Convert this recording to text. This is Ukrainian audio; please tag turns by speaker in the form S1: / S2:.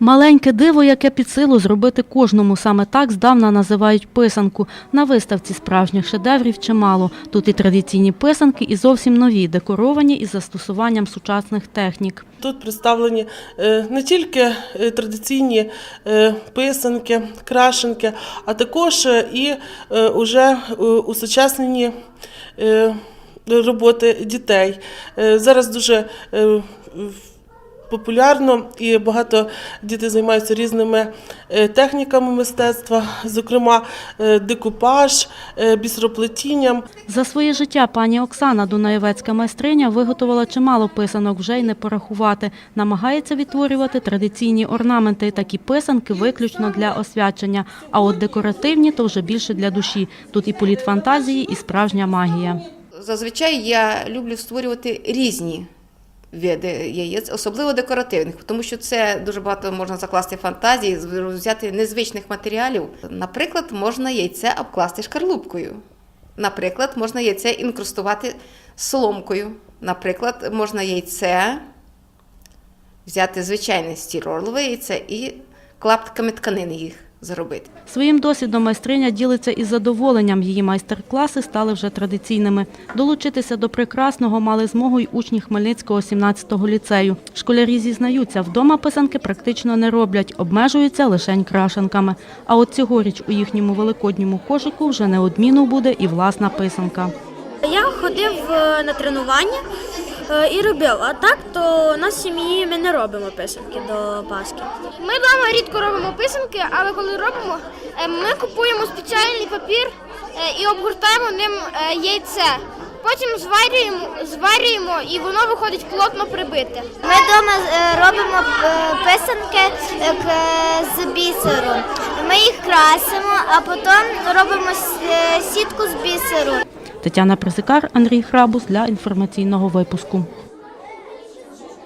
S1: Маленьке диво, яке під силу зробити кожному саме так здавна називають писанку. На виставці справжніх шедеврів чимало. Тут і традиційні писанки, і зовсім нові, декоровані із застосуванням сучасних технік.
S2: Тут представлені е, не тільки е, традиційні е, писанки, крашенки, а також і уже усучаснені роботи дітей. Зараз дуже популярно і багато дітей займаються різними е, техніками мистецтва, зокрема е, декупаж, е, бісероплетінням.
S1: За своє життя пані Оксана, дунаєвецька майстриня, виготовила чимало писанок, вже й не порахувати. Намагається відтворювати традиційні орнаменти, такі писанки виключно для освячення. А от декоративні то вже більше для душі. Тут і політ фантазії, і справжня магія.
S3: Зазвичай я люблю створювати різні види яєць, особливо декоративних, тому що це дуже багато можна закласти фантазії, взяти незвичних матеріалів. Наприклад, можна яйце обкласти шкарлупкою. Наприклад, можна яйце інкрустувати соломкою. Наприклад, можна яйце взяти звичайне стірорлове яйце і клаптиками тканини їх зробити.
S1: Своїм досвідом майстриня ділиться із задоволенням. Її майстер-класи стали вже традиційними. Долучитися до прекрасного мали змогу й учні Хмельницького 17-го ліцею. Школярі зізнаються, вдома писанки практично не роблять, обмежуються лишень крашенками. А от цьогоріч у їхньому великодньому кошику вже неодмінно буде і власна писанка.
S4: Я ходив е, на тренування і робив. А так, то на сім'ї ми не робимо писанки до Пасхи.
S5: Ми вдома рідко робимо писанки, але коли робимо, е, ми купуємо спеціальний папір е, і обгортаємо ним е, яйце. Потім зварюємо, зварюємо і воно виходить плотно прибите.
S6: Ми вдома робимо е, писанки е, з бісеру. Ми їх красимо, а потім робимо е, сітку з бісеру.
S1: Тетяна Присикар, Андрій Храбус для інформаційного випуску.